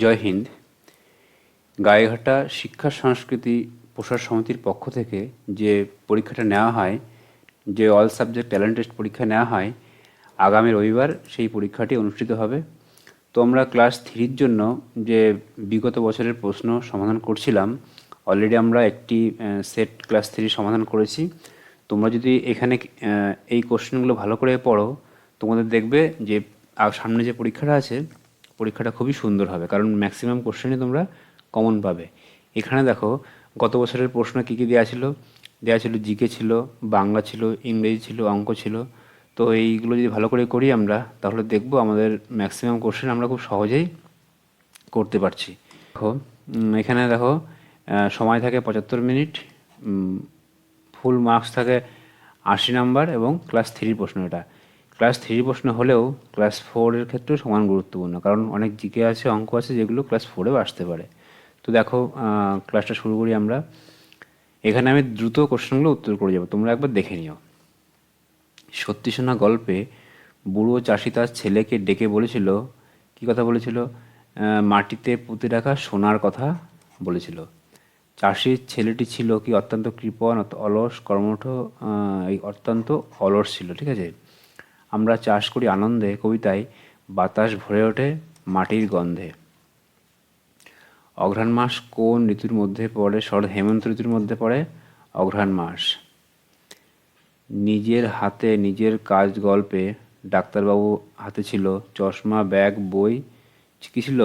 জয় হিন্দ। গায়েঘাটা শিক্ষা, সংস্কৃতি, প্রসার সমিতির পক্ষ থেকে যে পরীক্ষাটা নেওয়া হয়, যে অল সাবজেক্ট ট্যালেন্ট টেস্ট পরীক্ষা নেওয়া হয়, আগামী রবিবার সেই পরীক্ষাটি অনুষ্ঠিত হবে। তো আমরা ক্লাস থ্রির জন্য যে বিগত বছরের প্রশ্ন সমাধান করছিলাম অলরেডি আমরা একটি সেট ক্লাস থ্রি সমাধান করেছি। তোমরা যদি এখানে এই কোশ্চেনগুলো ভালো করে পড়ো, তোমাদের দেখবে যে সামনে যে পরীক্ষাটা আছে পরীক্ষাটা খুবই সুন্দর হবে, কারণ ম্যাক্সিমাম কোশ্চেনই তোমরা কমন পাবে। এখানে দেখো, গত বছরের প্রশ্ন কী কী দেওয়া ছিল? দেওয়া ছিল জিকে ছিল, বাংলা ছিল, ইংরেজি ছিল, অঙ্ক ছিল। তো এইগুলো যদি ভালো করে করি আমরা, তাহলে দেখব আমাদের ম্যাক্সিমাম কোশ্চেন আমরা খুব সহজেই করতে পারছি। দেখো এখানে দেখো সময় থাকে পঁচাত্তর মিনিট ফুল মার্কস থাকে আশি নাম্বার এবং ক্লাস থ্রির প্রশ্ন এটা। ক্লাস থ্রির প্রশ্ন হলেও ক্লাস ফোরের ক্ষেত্রেও সমান গুরুত্বপূর্ণ। কারণ অনেক জিকে আছে, অঙ্ক আছে যেগুলো ক্লাস ফোরেও আসতে পারে। তো দেখো ক্লাসটা শুরু করি আমরা। এখানে আমি দ্রুত কোশ্চেনগুলো উত্তর করে যাব। তোমরা একবার দেখে নিও। সত্যি শোনা গল্পে বুড়ো চাষি তার ছেলেকে ডেকে বলেছিল, কি কথা বলেছিল? মাটিতে পুঁতে রাখা সোনার কথা বলেছিল। চাষির ছেলেটি ছিল কি অত্যন্ত কৃপণ অলস, কর্মঠ এই অত্যন্ত অলস ছিল, ঠিক আছে? আমরা চাষ করি আনন্দে, কবিতায় বাতাস ভরে ওঠে মাটির গন্ধে। অঘ্রাণ মাস কোন ঋতুর মধ্যে পড়ে? শরৎ, হেমন্ত ঋতুর মধ্যে পড়ে অঘ্রাণ মাস। নিজের হাতে নিজের কাজ গল্পে ডাক্তারবাবু হাতে ছিল চশমা, ব্যাগ, বই কী ছিল?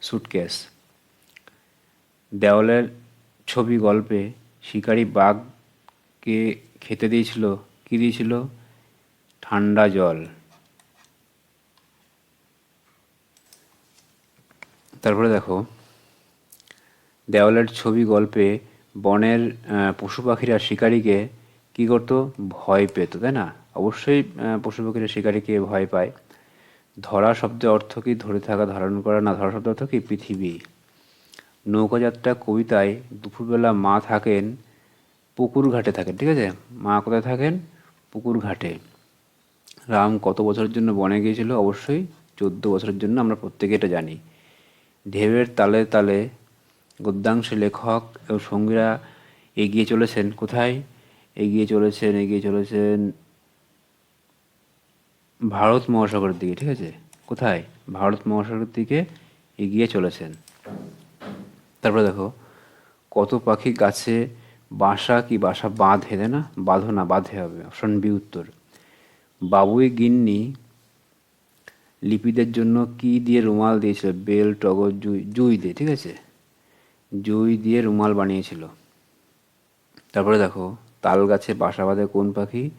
সুটকেস। দেওয়ালের ছবি গল্পে শিকারি বাঘকে খেতে দিয়েছিল, কি দিয়েছিল? ঠান্ডা জল। তারপরে দেখো, দেওয়ালের ছবি গল্পে বনের পশু পাখিরা শিকারীকে কি করতো? ভয় পেত, তাই না? অবশ্যই পশু পাখিরা শিকারীকে ভয় পায়। ধরা শব্দের অর্থ কি? ধরে থাকা, ধারণ করা, না ধরা শব্দের অর্থ কি? পৃথিবী। নৌকাযাত্রা কবিতায় দুপুরবেলা মা থাকেন পুকুর ঘাটে থাকেন, ঠিক আছে? মা কোথায় থাকেন? পুকুর ঘাটে। রাম কত বছরের জন্য বনে গিয়েছিল? অবশ্যই চোদ্দ বছরের জন্য, আমরা প্রত্যেকে এটা জানি। ঢেউয়ের তালে তালে গদ্যাংশে লেখক এবং সঙ্গীরা এগিয়ে চলেছেন। কোথায়? এগিয়ে চলেছেন এগিয়ে চলেছেন ভারত মহাসাগরের দিকে, ঠিক আছে? কোথায়? ভারত মহাসাগরের দিকে এগিয়ে চলেছেন। তারপরে দেখো, কত পাখি গাছে বাসা কি বাসা বাঁধে, তাই না? বাঁধো না, বাঁধে হবে। অপশন বি উত্তর। বাবুই গিন্নি লিপিদের জন্য কি দিয়ে রুমাল দিয়েছিল? বেল, টগর, জুই জুই দিয়ে, ঠিক আছে? জুই দিয়ে রুমাল বানিয়েছিল। তারপরে দেখো, তাল গাছে বাসা বাঁধে কোন পাখি?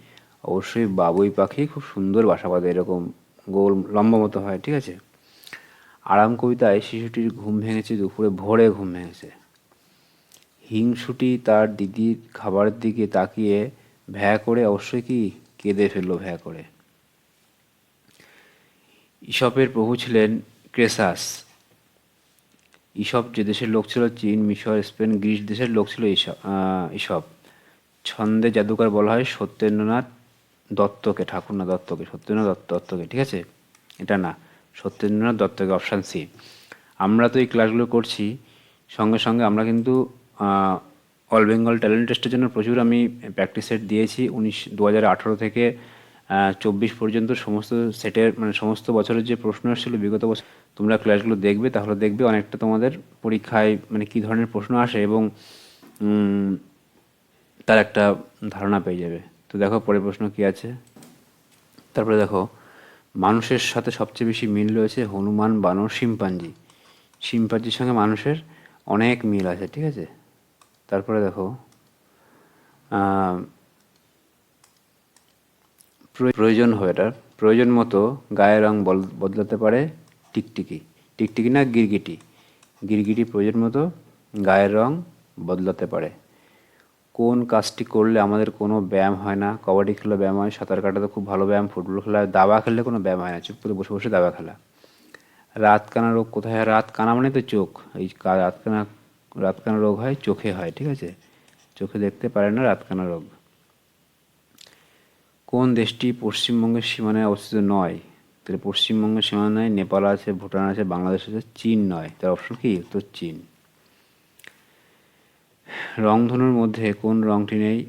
অবশ্যই বাবুই পাখি খুব সুন্দর বাসা বাঁধে, এরকম গোল, লম্বা মতো হয়, ঠিক আছে? আরাম কবিতায় শিশুটির ঘুম ভেঙেছে, দুপুরে ভোরে ঘুম ভেঙেছে। হিংসুটি তার দিদির খাবারের দিকে তাকিয়ে ভ্যা করে, অবশ্যই কি কেঁদে ফেলল ভ্যা করে। ইসপের প্রভু ছিলেন ক্রেসাস। ইসব যে দেশের লোক ছিল, চীন, মিশর, স্পেন, গ্রিস দেশের লোক ছিল ইসব ছন্দে জাদুকর বলা হয় সত্যেন্দ্রনাথ দত্তকে, ঠাকুরনাথ দত্তকে, সত্যেন্দ্রনাথ দত্ত দত্তকে, ঠিক আছে? এটা না, সত্যেন্দ্রনাথ দত্তকে অপশান সি আমরা তো এই ক্লাসগুলো করছি, সঙ্গে সঙ্গে আমরা কিন্তু অল বেঙ্গল ট্যালেন্ট টেস্টের জন্য প্রচুর আমি প্র্যাকটিস সেট দিয়েছি। উনিশ দু হাজার আঠারো থেকে চব্বিশ পর্যন্ত সমস্ত সেটের মানে সমস্ত বছরের যে প্রশ্ন এসেছিল বিগত বছর, তোমরা ক্লাসগুলো দেখবে, তাহলে দেখবে অনেকটা তোমাদের পরীক্ষায় মানে কী ধরনের প্রশ্ন আসে এবং তার একটা ধারণা পেয়ে যাবে। তো দেখো, পরের প্রশ্ন কি আছে? তারপরে দেখো, মানুষের সাথে সবচেয়ে বেশি মিল রয়েছে হনুমান, বানর, শিম্পাঞ্জি। শিম্পাঞ্জির সঙ্গে মানুষের অনেক মিল আছে, ঠিক আছে? তারপরে দেখো প্রয়োজন হয় এটার। প্রয়োজন মতো গায়ের রং বদলাতে পারে টিকটিকি। টিকটিকি না গিরগিটি। গিরগিটি প্রয়োজন মতো গায়ের রং বদলাতে পারে। কোন কাজটি করলে আমাদের কোনো ব্যায়াম হয় না? কবাডি খেলে ব্যায়াম হয়, সাঁতার কাটাতে খুব ভালো ব্যায়াম, ফুটবল খেলা, দাবা খেললে কোনো ব্যায়াম হয় না। চুপ করে বসে বসে দাবা খেলা। রাত কানা রোগ কোথায় রাত কানা মানে তো চোখ। এই রাত কানা রাত কানা রোগ হয়, চোখে হয়, ঠিক আছে? চোখে দেখতে পারে না রাতকানা রোগ। কোন দেশটি পশ্চিমবঙ্গের সীমানায় অবস্থিত নয়? তাহলে পশ্চিমবঙ্গের সীমানায় নেপাল আছে, ভুটান আছে, বাংলাদেশ আছে, চীন নয়। তার অপশন কি? উত্তর চীন। রংধনুর মধ্যে কোন রংটি নেই?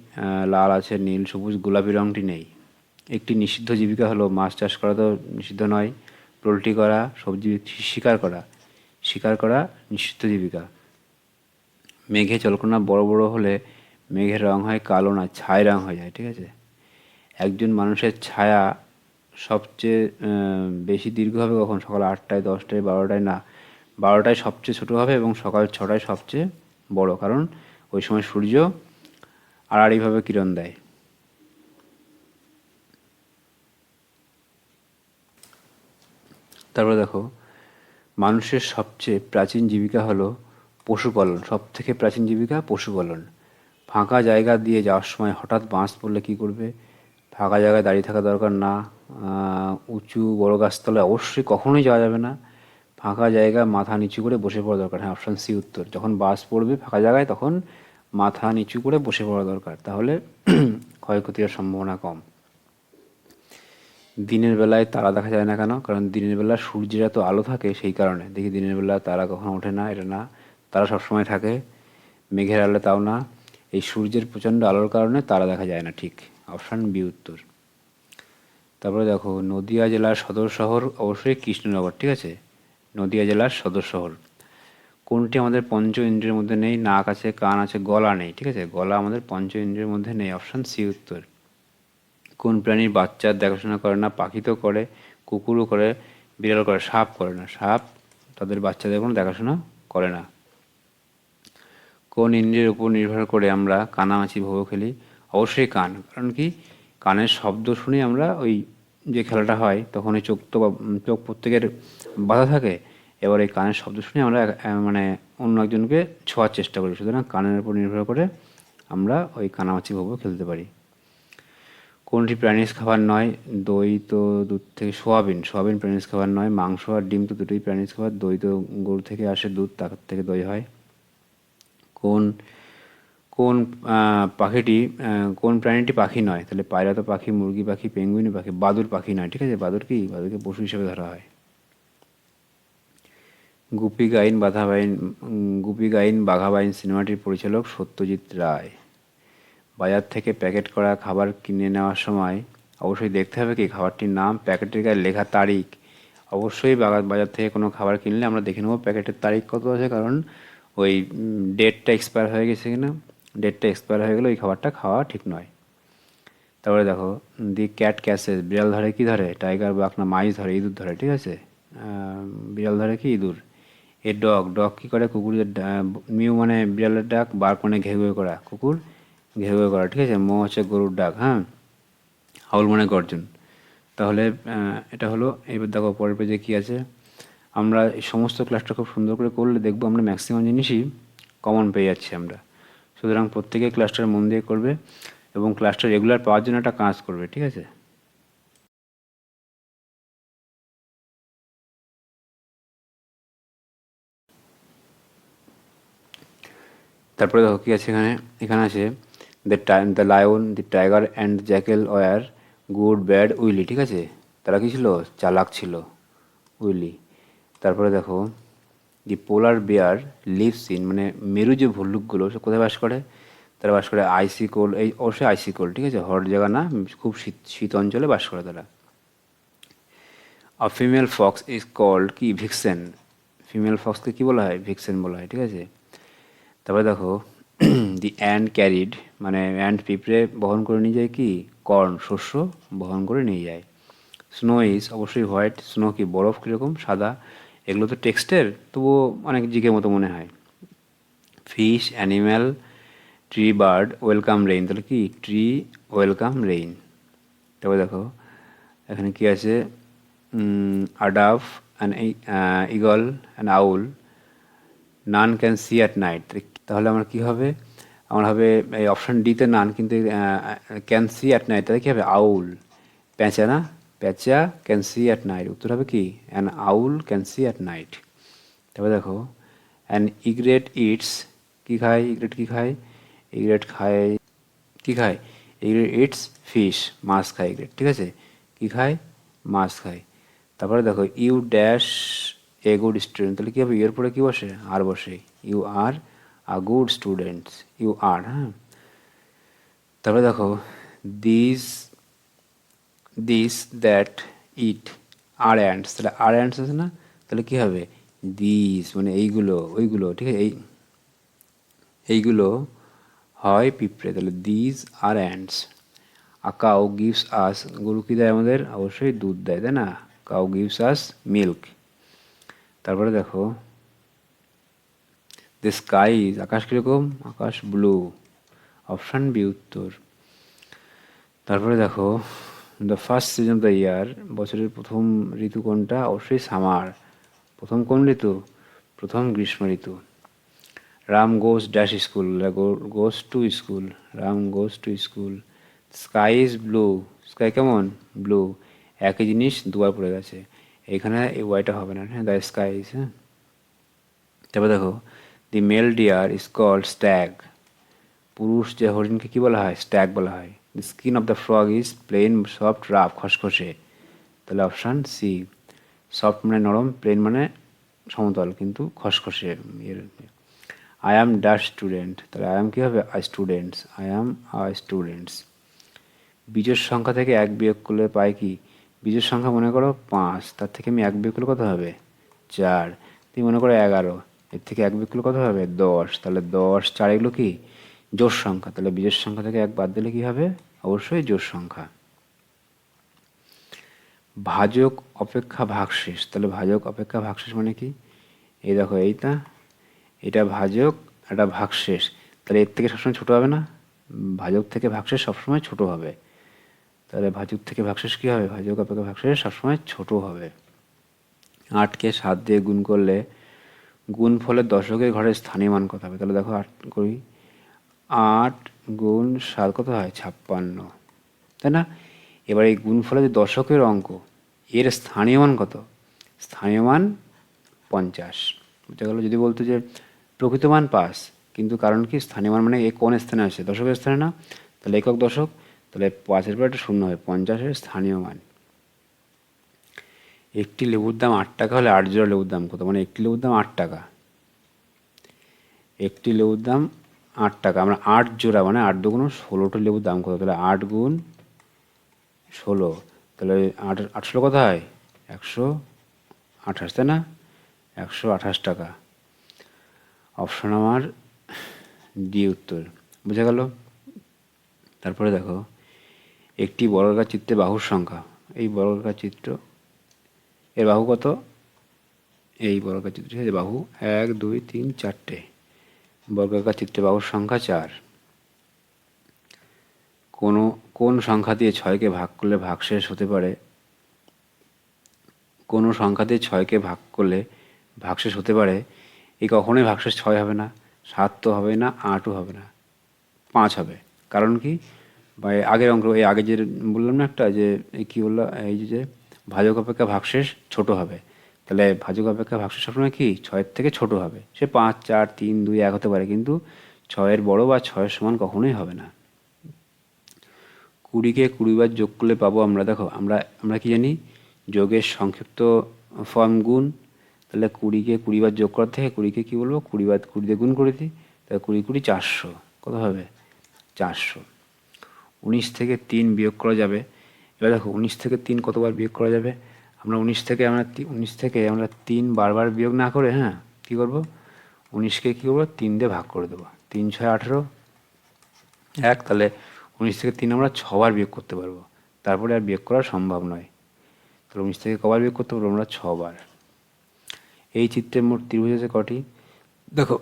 লাল আছে, নীল, সবুজ, গোলাপি রংটি নেই। একটি নিষিদ্ধ জীবিকা হলো মাছ চাষ করা তো নিষিদ্ধ নয়। পোলট্রি করা, সবজি শিকার করা। শিকার করা নিষিদ্ধ জীবিকা। মেঘে জলকণা বড় বড় হলে মেঘের রং হয় কালো না ছাই রং হয়ে যায়, ঠিক আছে? একজন মানুষের ছায়া সবচেয়ে বেশি দীর্ঘ হবে কখন? সকাল আটটায়, দশটায়, বারোটায়? না, বারোটায় সবচেয়ে ছোট হবে এবং সকাল ছটায় সবচেয়ে বড়, কারণ ওই সময় সূর্য আড়াআড়িভাবে কিরণ দেয়। তারপরে দেখো, মানুষের সবচেয়ে প্রাচীন জীবিকা হলো পশুপালন সব থেকে প্রাচীন জীবিকা পশুপালন। ফাঁকা জায়গা দিয়ে যাওয়ার সময় হঠাৎ বাঁশ পড়লে কি করবে? ফাঁকা জায়গায় দাঁড়িয়ে থাকা দরকার না। উঁচু বড় গাছতলায় অবশ্যই কখনোই যাওয়া যাবে না। ফাঁকা জায়গায় মাথা নিচু করে বসে পড়া দরকার। হ্যাঁ অপশান সি উত্তর। যখন বাস পড়বে ফাঁকা জায়গায়, তখন মাথা নিচু করে বসে পড়া দরকার। তাহলে ক্ষয়ক্ষতির সম্ভাবনা কম। দিনের বেলায় তারা দেখা যায় না কেন? কারণ দিনের বেলা সূর্যের এত আলো থাকে সেই কারণে। দেখি দিনের বেলা তারা কখনো ওঠে না, এটা না। তারা সবসময় থাকে। মেঘের আলো তাও না। এই সূর্যের প্রচণ্ড আলোর কারণে তারা দেখা যায় না, ঠিক। অপশান বি উত্তর। তারপরে দেখো, নদিয়া জেলার সদর শহর অবশ্যই কৃষ্ণনগর, ঠিক আছে? নদিয়া জেলার সদর শহর। কোনটি আমাদের পঞ্চ ইন্দ্রিয়ের মধ্যে নেই? নাক আছে, কান আছে, গলা নেই, ঠিক আছে? গলা আমাদের পঞ্চ ইন্দ্রিয়ের মধ্যে নেই। অপশান সি উত্তর। কোন প্রাণীর বাচ্চার দেখাশোনা করে না, পাখি তো করে, কুকুরও করে বিড়াল করে, সাপ করে না। সাপ তাদের বাচ্চাদের কোনো দেখাশোনা করে না। কোন ইন্দ্রিয়ের উপর নির্ভর করে আমরা কানামাছি ভোগ খেলি? অবশ্যই কান। কারণ কি? কানের শব্দ শুনে আমরা ওই যে খেলাটা হয়, তখন ওই চোখ তো চোখ প্রত্যেকের বাধা থাকে। এবার এই কানের শব্দ শুনে আমরা মানে অন্য একজনকে ছোঁয়ার চেষ্টা করি। সুতরাং কানের উপর নির্ভর করে আমরা ওই কানামাছি ভোগও খেলতে পারি। কোনটি প্রাণীজ খাবার নয়? দই তো দুধ থেকে, সোয়াবিন। সোয়াবিন প্রাণীজ খাবার নয়। মাংস আর ডিম তো দুটোই প্রাণীজ খাবার। দই তো গরু থেকে আসে, দুধ তার থেকে দই হয়। কোন কোন পাখিটি কোন প্রাণীটি পাখি নয়। তাহলে পায়রা তো পাখি, মুরগি পাখি, পেঙ্গুইনি পাখি, বাদুর পাখি নয়, ঠিক আছে? বাদুর কি? বাদুরকে পশু হিসেবে ধরা হয়। গুপি গাইন, বাধা বাইন, গুপি গাইন, বাঘা বাইন সিনেমাটির পরিচালক সত্যজিৎ রায়। বাজার থেকে প্যাকেট করা খাবার কিনে নেওয়ার সময় অবশ্যই দেখতে হবে কি খাবারটির নাম, প্যাকেটের গায়ে লেখা তারিখ। অবশ্যই বাজার থেকে কোনো খাবার কিনলে আমরা দেখে নেব প্যাকেটের তারিখ কত আছে, কারণ ওই ডেটটা এক্সপায়ার হয়ে গেছে কিনা ডেটটা এক্সপায়ার হয়ে গেলে ওই খাবারটা খাওয়া ঠিক নয়। তারপরে দেখো, দি ক্যাট ক্যাসেস বিড়াল ধরে কি ধরে? টাইগার বাঘ না মাইস ধরে, ইঁদুর ধরে, ঠিক আছে? বিড়াল ধরে কি? ইঁদুর। এ ডগ ডগ কি করে? কুকুরের মিউ মানে বিড়ালের ডাক বার মানে ঘেউ করা। কুকুর ঘেউ করা, ঠিক আছে? মো হচ্ছে গরুর ডাক হ্যাঁ? হাউল মানে গর্জন। তাহলে এটা হলো, এবার দেখো পরের পেজে কী আছে? আমরা এই সমস্ত ক্লাসটা খুব সুন্দর করে করলে দেখব আমরা ম্যাক্সিমাম জিনিসই কমন পেয়ে যাচ্ছি আমরা। সুতরাং প্রত্যেকে ক্লাসটার মন দিয়ে করবে এবং ক্লাসটা রেগুলার পাওয়ার জন্য একটা কাজ করবে, ঠিক আছে? তারপরে দেখো কী আছে এখানে? এখানে আছে the time the lion the tiger and jackal were good bad wily ঠিক আছে? তারা কি ছিল? চালাক ছিল উইলি তারপরে দেখো the polar bear lives in মানে মেরু যে ভল্লুকগুলো, সে কোথায় বাস করে? তারা বাস করে আইসি কোল এই অবশ্যই আইসি কোল ঠিক আছে? হট জায়গা না, খুব শীত শীত অঞ্চলে বাস করে তারা। A female fox is called কি? ভিক্সেন ফিমেল ফক্সকে কী বলা হয়? ভিক্সেন বলা হয়, ঠিক আছে? তারপরে দেখো দি অ্যান্ড ক্যারিড মানে অ্যান্ড পিঁপড়ে বহন করে নিয়ে যায় কি? কর্ন শস্য বহন করে নিয়ে যায়। স্নো ইজ অবশ্যই হোয়াইট স্নো কি? বরফ কীরকম? সাদা। এগুলো তো টেক্সটের, তবুও অনেক জিকে মতো মনে হয়। Fish animal tree bird welcome rain তাহলে কি? ট্রি ওয়েলকাম রেইন তারপরে দেখো, এখানে কি আছে? আডাফ an eagle an owl none can see at night তাহলে আমার কি হবে? আমার হবে, এই অপশান ডিতে নান কিন্তু ক্যান সি অ্যাট নাইট তাহলে কী হবে? আউল প্যাঁচা না? প্যাঁচা ক্যান সি অ্যাট নাইট উত্তর হবে কি an owl can see at night তারপরে দেখো অ্যান ইগ্রেট ইটস কী খায় ইগ্রেট কী খায় ইগ্রেট খায় কী খায় ইগ্রেট ইটস ফিশ মাছ খায় ইগ্রেট ঠিক আছে কি খায় মাছ খায় তারপরে দেখো you dash a good student তাহলে কী হবে এর পরে কী বসে আর বসে you are a good students you are হ্যাঁ তারপরে দেখো this this that it are ants তাহলে আর অ্যান্ডস আছে না? তাহলে কী হবে? দিস মানে এইগুলো, ওইগুলো, ঠিক আছে? এই, এইগুলো হয় পিঁপড়ে। তাহলে this are ants are cow gives us গরু কী দেয় আমাদের? অবশ্যই দুধ দেয়, তাই না? কাউ গিভস আস মিল্ক তারপরে দেখো দ্য স্কাই আকাশ কীরকম? আকাশ ব্লু অপশান বি উত্তর। তারপরে দেখো the first season of the year বছরের প্রথম ঋতু কোনটা অবশ্যই সামার। প্রথম কোন ঋতু? প্রথম গ্রীষ্ম ঋতু। Ram goes dash school goes to school, Ram goes to school. Sky is blue. Sky কেমন? ব্লু। একই জিনিস দুবার পড়ে গেছে। এখানে এই ওয়াইটা হবে না হ্যাঁ দ্য স্কাই ইজ হ্যাঁ। তারপর দেখো, the male deer is called stag. পুরুষ যে হরিণকে কী বলা হয়? স্ট্যাগ বলা হয়। The skin of the frog is plain soft rough খসখসে তাহলে অপশান সি সফট মানে নরম প্লেন মানে সমতল, কিন্তু খসখসে এর আই অ্যাম ডাস স্টুডেন্ট তাহলে আই অ্যাম কী হবে? I students I am I students বীজের সংখ্যা থেকে এক বিয়োগ করলে পাই কি? বীজের সংখ্যা মনে করো পাঁচ। তার থেকে আমি এক বিয়োগ করলে কত হবে? চার। তুমি মনে করো এগারো। এর থেকে এক বিয়োগ করলে কত হবে? দশ। তাহলে দশ চার এগুলো কি? জোর সংখ্যা। তাহলে বীজের সংখ্যা থেকে এক বাদ দিলে কি হবে? অবশ্যই জোর সংখ্যা। ভাজক অপেক্ষা ভাগশেষ। তাহলে ভাজক অপেক্ষা ভাগশেষ মানে কি? এই দেখো, এইটা, এটা ভাজক, এটা ভাগশেষ। তাহলে এর থেকে সবসময় ছোটো হবে না? ভাজক থেকে ভাগশেষ সবসময় ছোট হবে। তাহলে ভাজক থেকে ভাগশেষ কী হবে? ভাজক অপেক্ষা ভাগশেষ সবসময় ছোট হবে। আটকে সাত দিয়ে গুণ করলে গুণ ফলে দশকের ঘরে স্থানীয় মান কত হবে? তাহলে দেখো, আট করি আট গুণ সাত কত হয়? ছাপ্পান্ন। তাই না? এবার এই গুণ ফলে যে দশকের অঙ্ক, এর স্থানীয় মান কত? স্থানীয় মান পঞ্চাশ। বুঝতে গেল যদি বলতো যে প্রকৃত মান পাস কিন্তু কারণ কি? স্থানীয় মান মানে এ কোন স্থানে আছে দশকের স্থানে না? তাহলে একক দশক, তাহলে পাঁচের পর একটা শূন্য হয়, পঞ্চাশের স্থানীয় মান। একটি লেবুর দাম আট টাকা হলে আট জোড়া লেবুর দাম কত? মানে একটি লেবুর দাম আট টাকা। একটি লেবুর দাম আট টাকা। আমরা আট জোড়া মানে আট দুগুণ ষোলোটা লেবুর দাম কত? তাহলে আট গুণ ষোলো। তাহলে আট আট ষোলো কত হয় একশো আঠাশ, তাই না? একশো আঠাশ টাকা। অপশন আমার ডি উত্তর। বুঝা গেল? তারপরে দেখো, একটি বর্গাকার চিত্রে বাহুর সংখ্যা। এই বর্গাকার চিত্র, এর বাহু কত? এই বর্গাকার চিত্র বাহু এক, দুই, তিন, চারটে। বর্গাকার চিত্রে বাহুর সংখ্যা চার। কোনো, কোন সংখ্যা দিয়ে ছয়কে ভাগ করলে ভাগশেষ হতে পারে? কোনো সংখ্যা দিয়ে ছয়কে ভাগ করলে ভাগশেষ হতে পারে? এই কখনোই ভাগশেষ ছয় হবে না, সাত তো হবে না, আটও হবে না, পাঁচ হবে। কারণ কি? বা আগের অঙ্ক এই আগে যে বললাম না একটা যে কী বলল, এই যে যে, ভাজক অপেক্ষা ভাগশেষ ছোট হবে। তাহলে ভাজক অপেক্ষা ভাগশেষ সবসময় কি ছয়ের থেকে ছোট হবে। সে পাঁচ, চার, তিন, দুই, এক হতে পারে, কিন্তু ছয়ের বড় বা ছয়ের সমান কখনোই হবে না। কুড়িকে কুড়িবার যোগ করলে পাবো আমরা, দেখো, আমরা আমরা কি জানি? যোগের সংক্ষিপ্ত ফর্ম গুণ। তাহলে কুড়িকে কুড়িবার যোগ করার থেকে কুড়িকে কী বলব? কুড়িবার কুড়ি দিয়ে গুণ করে দিই, তাহলে কুড়ি কুড়ি চারশো। কত হবে? চারশো। উনিশ থেকে তিন বিয়োগ করা যাবে। এবার দেখো, উনিশ থেকে তিন কতবার বিয়োগ করা যাবে? আমরা উনিশ থেকে আমরা উনিশ থেকে আমরা তিন বারবার বিয়োগ না করে হ্যাঁ কী করব? উনিশকে কী করব? তিন দিয়ে ভাগ করে দেবো। তিন, ছয়, আঠেরো। এক, তাহলে উনিশ থেকে তিন আমরা ছবার বিয়োগ করতে পারব। তারপরে আর বিয়োগ করা সম্ভব নয়। তাহলে উনিশ থেকে কবার বিয়োগ করতে পারব আমরা ছবার। এই চিত্রের মোট ত্রিভুজ আছে কটি? দেখো,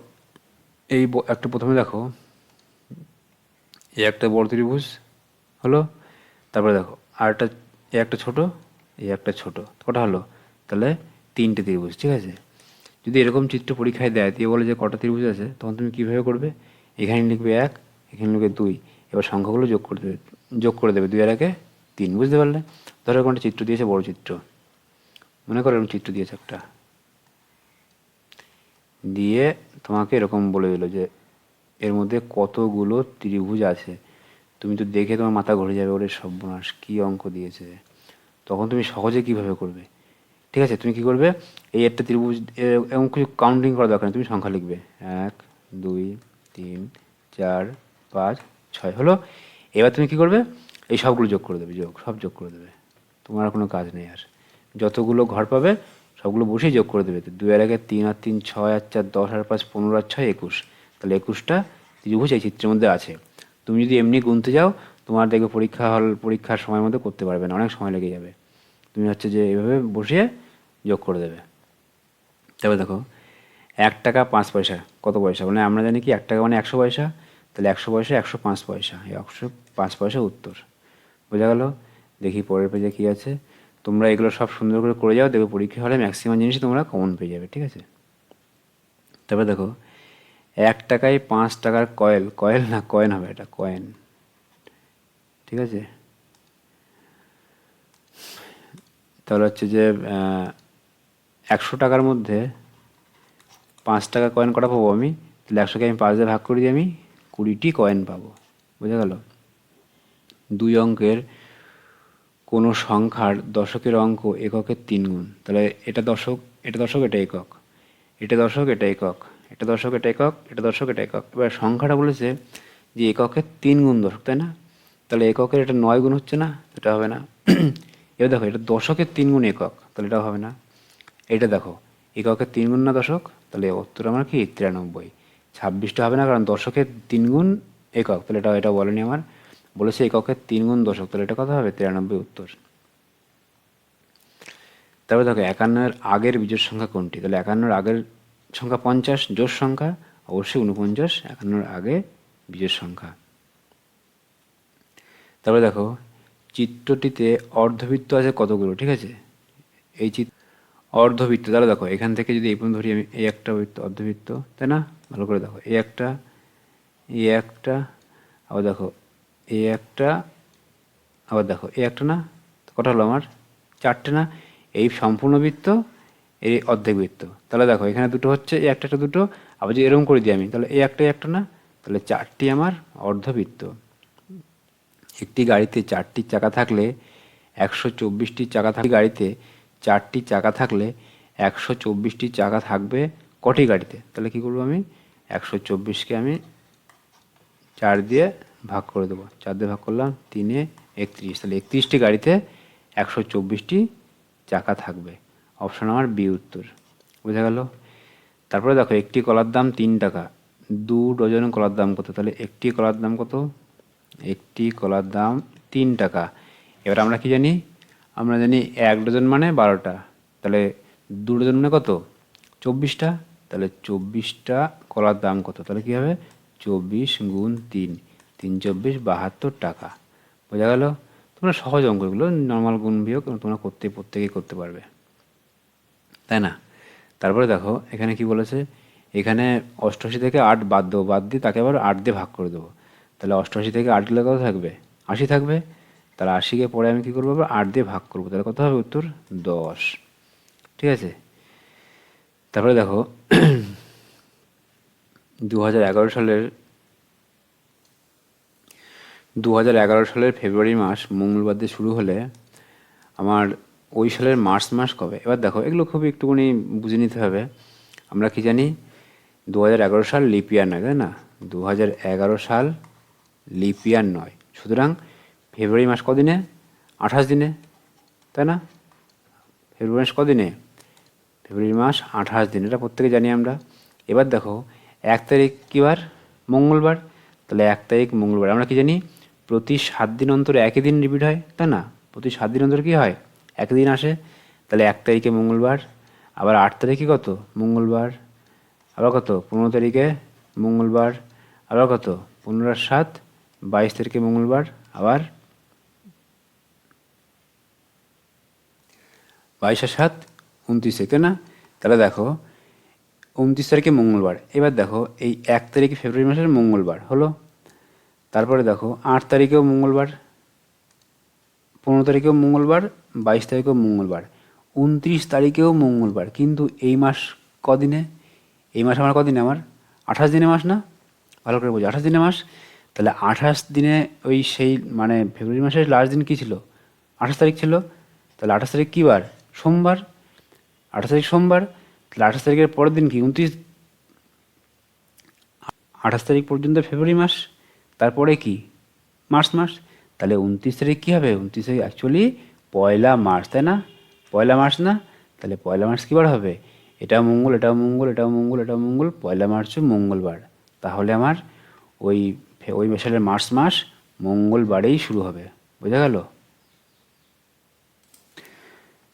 এই একটা প্রথমে দেখো। এই একটা বড় ত্রিভুজ হলো। তারপরে দেখো, আর একটা একটা ছোট এই একটা ছোট। কটা হলো? তাহলে তিনটে ত্রিভুজ, ঠিক আছে? যদি এরকম চিত্র পরীক্ষায় দেয়, দিয়ে বলে যে কটা ত্রিভুজ আছে, তখন তুমি কীভাবে করবে? এখানে লিখবে এক, এখানে লিখবে দুই। এবার সংখ্যাগুলো যোগ করে দেবে, যোগ করে দেবে। দুই আর একে তিন, বুঝতে পারলে? ধরো এরকম চিত্র দিয়েছে, বড় চিত্র। মনে করো এরকম চিত্র দিয়েছে একটা। দিয়ে তোমাকে এরকম বলে দিল যে, এর মধ্যে কতগুলো ত্রিভুজ আছে? তুমি তো দেখে তোমার মাথা ঘুরে যাবে, ওরে সর্বনাশ, কী অঙ্ক দিয়েছে। তখন তুমি সহজে কীভাবে করবে? ঠিক আছে, তুমি কি করবে? এই একটা ত্রিভুজ, এ- এরকম কিছু কাউন্টিং করা দরকার তুমি সংখ্যা লিখবে। এক, দুই, তিন, চার, পাঁচ, ছয়, হলো? এবার তুমি কি করবে? এই সবগুলো যোগ করে দেবে, যোগ, সব যোগ করে দেবে। তোমার আর কোনো কাজ নেই আর। যতগুলো ঘর পাবে, সবগুলো বসেই যোগ করে দেবে। দুই আর একে তিন আর তিন, ছয় আর চার, দশ আর পাঁচ, পনেরো আর ছয়, একুশ। তাহলে একুশটা ত্রিভুজ এই চিত্রের মধ্যে আছে। তুমি যদি এমনি গুনতে যাও তোমার দেখবে পরীক্ষা হল, পরীক্ষার সময়ের মধ্যে করতে পারবে না, অনেক সময় লেগে যাবে। তুমি হচ্ছে যে এভাবে বসিয়ে যোগ করে দেবে। তবে দেখো, এক টাকা পাঁচ পয়সা, কত পয়সা? মানে আমরা জানি কি, এক টাকা মানে একশো পয়সা, তাহলে একশো পয়সা, একশো পাঁচ পয়সা একশো পাঁচ পয়সা উত্তর। বোঝা গেল? দেখি পরের পেজে কী আছে। তোমরা এগুলো সব সুন্দর করে করে যাও, দেখবে পরীক্ষা হলে ম্যাক্সিমাম জিনিসই তোমরা কমন পেয়ে যাবে, ঠিক আছে? তারপরে দেখো, এক টাকায় পাঁচ টাকার কয়েল কয়েল না কয়েন হবে এটা কয়েন ঠিক আছে? তাহলে হচ্ছে যে একশো টাকার মধ্যে পাঁচ টাকা কয়েন কটা পাবো আমি? তাহলে একশোকে আমি পাঁচ দিয়ে ভাগ করে দিয়ে আমি, কুড়িটি কয়েন পাবো। বোঝা গেল? দুই অঙ্কের কোনো সংখ্যার দশকের অঙ্ক এককের তিন গুণ। তাহলে এটা দশক এটা দশক, এটা একক। এটা দশক, এটা একক। এটা দশক, এটা একক। এটা দশক, এটা একক। এবার সংখ্যাটা বলেছে যে এককের তিন গুণ দশক, তাই না? তাহলে এককের এটা নয় গুণ হচ্ছে না, এটা হবে না। এবার দেখো, এটা দশকের তিন গুণ একক, তাহলে এটা হবে না। এটা দেখো, এককের তিন গুণ না দশক, তাহলে উত্তর আমার কি? তিরানব্বই। ছাব্বিশটা হবে না, কারণ দশকের তিন গুণ একক, তাহলে এটা এটা বলেনি আমার। বলেছে এককের তিন গুণ দশক, তাহলে এটা কথা হবে? তিরানব্বই উত্তর। তারপরে দেখো একান্নের আগের বীজের সংখ্যা কোনটি? তাহলে একান্নর আগের সংখ্যা পঞ্চাশ জোর সংখ্যা, অবশ্যই উনপঞ্চাশ একান্নর আগে বীজের সংখ্যা। তারপরে দেখো, চিত্রটিতে অর্ধবৃত্ত আছে কতগুলো, ঠিক আছে? এই চিত্র অর্ধবৃত্ত, তাহলে দেখো, এখান থেকে যদি এই পর্যন্ত ধরি আমি, এই একটা বৃত্ত, অর্ধবৃত্ত, তাই না? ভালো করে দেখো, এই একটা এই একটা, আবার দেখো, এই একটা, আবার দেখো, এই একটা না? কটা হলো আমার? চারটে না? এই সম্পূর্ণ বৃত্ত, এই অর্ধেক বৃত্ত। তাহলে দেখো, এখানে দুটো হচ্ছে, এই একটা একটা দুটো, আবার যদি এরকম করে দিই আমি, তাহলে এই একটা একটা না? তাহলে চারটি আমার অর্ধবৃত্ত। একটি গাড়িতে চারটি চাকা থাকলে একশো চব্বিশটি চাকা থাকলে গাড়িতে চারটি চাকা থাকলে একশো চব্বিশটি চাকা থাকবে কটি গাড়িতে? তাহলে কি করব আমি? একশো চব্বিশকে আমি চার দিয়ে ভাগ করে দেবো। চার দিয়ে ভাগ করলাম, তিনে একত্রিশ। তাহলে একত্রিশটি গাড়িতে একশো চব্বিশটি চাকা থাকবে। অপশন আমার বি উত্তর। বোঝা গেল? তারপরে দেখো, একটি কলার দাম তিন টাকা। দু ডজন কলার দাম কত? তাহলে একটি কলার দাম কত? একটি কলার দাম তিন টাকা। এবার আমরা কি জানি? আমরা জানি এক ডজন মানে বারোটা। তাহলে দু ডজন মানে কত? চব্বিশটা। তাহলে চব্বিশটা কলার দাম কত? তাহলে কী হবে? চব্বিশ গুণ তিন। তিন চব্বিশ বাহাত্তর টাকা। বোঝা গেল? তোমরা সহজ অঙ্কগুলো নর্মাল গুণ বিয়োগ তোমরা করতে প্রত্যেকেই করতে পারবে। তাই না? তারপরে দেখো, এখানে কি বলেছে? এখানে অষ্টআশি থেকে আট বাদ দেবো। বাদ দিয়ে তাকে আবার আট দিয়ে ভাগ করে দেবো। তাহলে অষ্টআশি থেকে আট গেলে কত থাকবে? আশি থাকবে? তাহলে আশিকে পরে আমি কী করব আবার? আট দিয়ে ভাগ করব। তাহলে কত হবে উত্তর? দশ। ঠিক আছে? তারপরে দেখো দু হাজার এগারো সালের দু হাজার এগারো সালের ফেব্রুয়ারি মাস মঙ্গলবার দিয়ে শুরু হলে আমার ওই সালের মার্চ মাস কবে? এবার দেখো, এগুলো খুবই একটুখানি বুঝে নিতে হবে। আমরা কি জানি? দু হাজার এগারো সাল লিপিয়ার না তাই না? দু হাজার এগারো সাল লিপিয়ার নয়। সুতরাং ফেব্রুয়ারি মাস কদিনে? আঠাশ দিনে। তাই না? ফেব্রুয়ারি মাস কদিনে? ফেব্রুয়ারি মাস আঠাশ দিন। এটা প্রত্যেকে জানি আমরা। এবার দেখো, এক তারিখ কী বার? মঙ্গলবার। তাহলে এক তারিখ মঙ্গলবার। আমরা কি জানি? প্রতি সাত দিন অন্তর একই দিন রিপিট হয়। তাই না? প্রতি সাত দিন অন্তর কী হয়? একই দিন আসে। তাহলে এক তারিখে মঙ্গলবার, আবার আট তারিখে কত? মঙ্গলবার। আবার কত? পনেরো তারিখে মঙ্গলবার, আবার কত? পনেরো সাত বাইশ তারিখে মঙ্গলবার, আবার বাইশ সাত, উনত্রিশ তারিখে না? তাহলে দেখো, উনত্রিশ তারিখে মঙ্গলবার, এবার দেখো, এই এক তারিখে ফেব্রুয়ারি মাসের মঙ্গলবার হলো। তারপরে দেখো, আট তারিখেও মঙ্গলবার, পনেরো তারিখেও মঙ্গলবার, বাইশ তারিখেও মঙ্গলবার, উনত্রিশ তারিখেও মঙ্গলবার, কিন্তু এই মাস কদিনে? এই মাস আমার কদিনে আমার? আঠাশ দিনে মাস না? ভালো করে বলছি আঠাশ দিনে মাস তাহলে আঠাশ দিনে ওই সেই মানে ফেব্রুয়ারি মাসের লাস্ট দিন কী ছিল? আঠাশ তারিখ ছিল? তাহলে আঠাশ তারিখ কী বার? সোমবার। আঠাশ তারিখ সোমবার, তাহলে আঠাশ তারিখের পরের দিন কি? উনত্রিশ আঠাশ তারিখ পর্যন্ত ফেব্রুয়ারি মাস, তারপরে কি? মার্চ মাস। তাহলে উনত্রিশ তারিখ কী হবে? উনত্রিশ তারিখ অ্যাকচুয়ালি পয়লা মার্চ, তাই না? পয়লা মার্চ না? তাহলে পয়লা মার্চ কী বার হবে? এটা মঙ্গল, এটাও মঙ্গল এটাও মঙ্গল এটাও মঙ্গল, পয়লা মার্চও মঙ্গলবার। তাহলে আমার ওই ওই সালের মার্চ মাস মঙ্গলবারেই শুরু হবে। বোঝা গেল?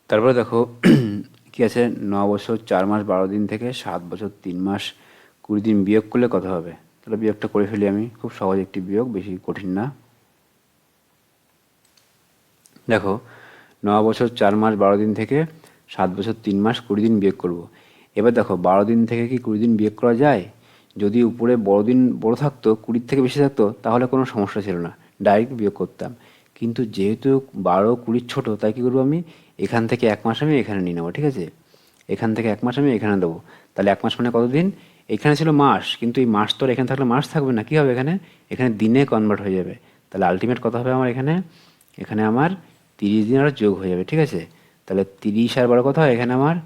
তারপরে দেখো, কি আছে? ন বছর, চার মাস, বারো দিন থেকে সাত বছর, তিন মাস, কুড়ি দিন বিয়োগ করলে কত হবে? তাহলে বিয়োগটা করে ফেলি আমি। খুব সহজ একটি বিয়োগ, বেশি কঠিন না। দেখো, ন বছর, চার মাস, বারো দিন থেকে সাত বছর, তিন মাস, কুড়ি দিন বিয়োগ করব। এবার দেখো, বারো দিন থেকে কি কুড়ি দিন বিয়োগ করা যায়? যদি উপরে বড়দিন বড় থাকতো, কুড়ির থেকে বেশি থাকতো, তাহলে কোনো সমস্যা ছিল না। ডাইরেক্ট বিয়োগ করতাম। কিন্তু যেহেতু বারো কুড়ির ছোটো, তাই কী করব আমি? এখান থেকে এক মাস আমি এখানে নিয়ে নেব, ঠিক আছে? এখান থেকে এক মাস আমি এখানে দেবো। তাহলে এক মাস মানে কতদিন? এখানে ছিল মাস, কিন্তু এই মাস তো এখানে থাকলে মাস থাকবে না, কী হবে এখানে? এখানে দিনে কনভার্ট হয়ে যাবে। তাহলে আলটিমেট কত হবে আমার এখানে? এখানে আমার তিরিশ দিন আর যোগ হয়ে যাবে, ঠিক আছে? তাহলে তিরিশ আর বারো কত হয় এখানে আমার?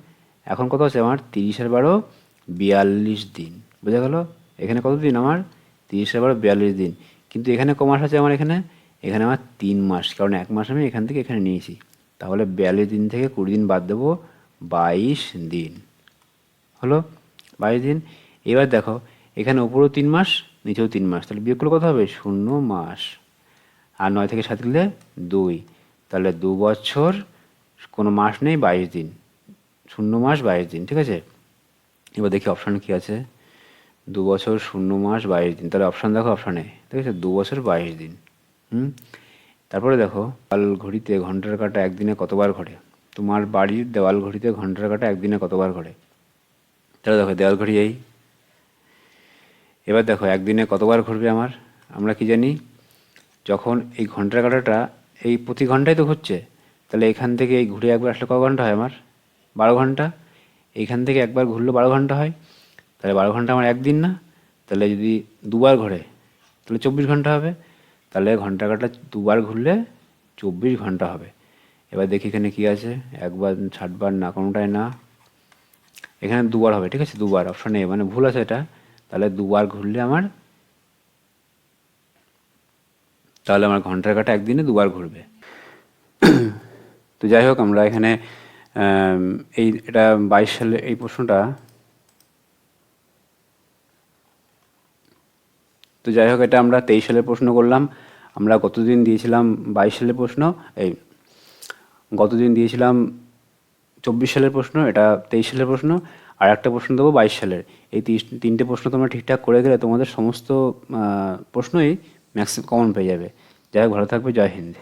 এখন কত আছে আমার? তিরিশ আর বারো, বিয়াল্লিশ দিন। বোঝা গেল? এখানে কত দিন আমার তিরিশ আর বারো বিয়াল্লিশ দিন। কিন্তু এখানে ক মাস আছে আমার এখানে? এখানে আমার তিন মাস। কারণ এক মাস আমি এখান থেকে এখানে নিয়েছি। তাহলে বিয়াল্লিশ দিন থেকে কুড়ি দিন বাদ দেবো, বাইশ দিন। হলো? বাইশ দিন। এবার দেখো, এখানে উপরেও তিন মাস, নিচেও তিন মাস। তাহলে বিয়োগ করলে কত হবে? শূন্য মাস। আর নয় থেকে সাত দিলে দুই। তাহলে দু বছর কোনো মাস নেই, বাইশ দিন। শূন্য মাস, বাইশ দিন। ঠিক আছে? এবার দেখি অপশান কী আছে। দু বছর শূন্য মাস বাইশ দিন। তাহলে অপশান দেখো অপশানে ঠিক আছে? দু বছর বাইশ দিন। হুম? তারপরে দেখো, দেওয়াল ঘড়িতে ঘণ্টার কাটা একদিনে কতবার ঘটে তোমার বাড়ির দেওয়াল ঘড়িতে ঘণ্টার কাটা একদিনে কতবার ঘটে তাহলে দেখো, দেওয়াল ঘড়ি এই। এবার দেখো, একদিনে কতবার ঘুরবে আমার? আমরা কি জানি? যখন এই ঘণ্টার কাটাটা এই প্রতি ঘন্টায় তো ঘুরছে, তাহলে এখান থেকে এই ঘুরে একবার আসলে ক ঘণ্টা হয় আমার? বারো ঘণ্টা? এইখান থেকে একবার ঘুরলে বারো ঘণ্টা হয়? তাহলে বারো ঘণ্টা আমার একদিন না, তাহলে যদি দুবার ঘোরে, তাহলে চব্বিশ ঘণ্টা হবে। তাহলে ঘণ্টা কাটা দুবার ঘুরলে চব্বিশ ঘণ্টা হবে। এবার দেখি এখানে কী আছে। একবার ষাটবার না কোনোটাই না। এখানে দুবার হবে, ঠিক আছে? দুবার অপশন এ মানে ভুল আছে এটা। তাহলে দুবার ঘুরলে আমার, তাহলে আমার ঘণ্টার কাটা একদিনে দুবার ঘুরবে। তো যাই হোক, আমরা এখানে এই, এটা বাইশ সালে এই প্রশ্নটা তো যাই হোক, এটা আমরা তেইশ সালের প্রশ্ন করলাম। আমরা গতদিন দিয়েছিলাম? বাইশ সালের প্রশ্ন। এই, গতদিন দিয়েছিলাম চব্বিশ সালের প্রশ্ন, এটা তেইশ সালের প্রশ্ন। আর একটা প্রশ্ন দেবো বাইশ সালের। এই তিনটে প্রশ্ন তোমরা ঠিকঠাক করে গেলে তোমাদের সমস্ত প্রশ্নই ম্যাক্সিমাম কমন পেয়ে যাবে। যাই হোক, ভালো থাকবে। জয় হিন্দ।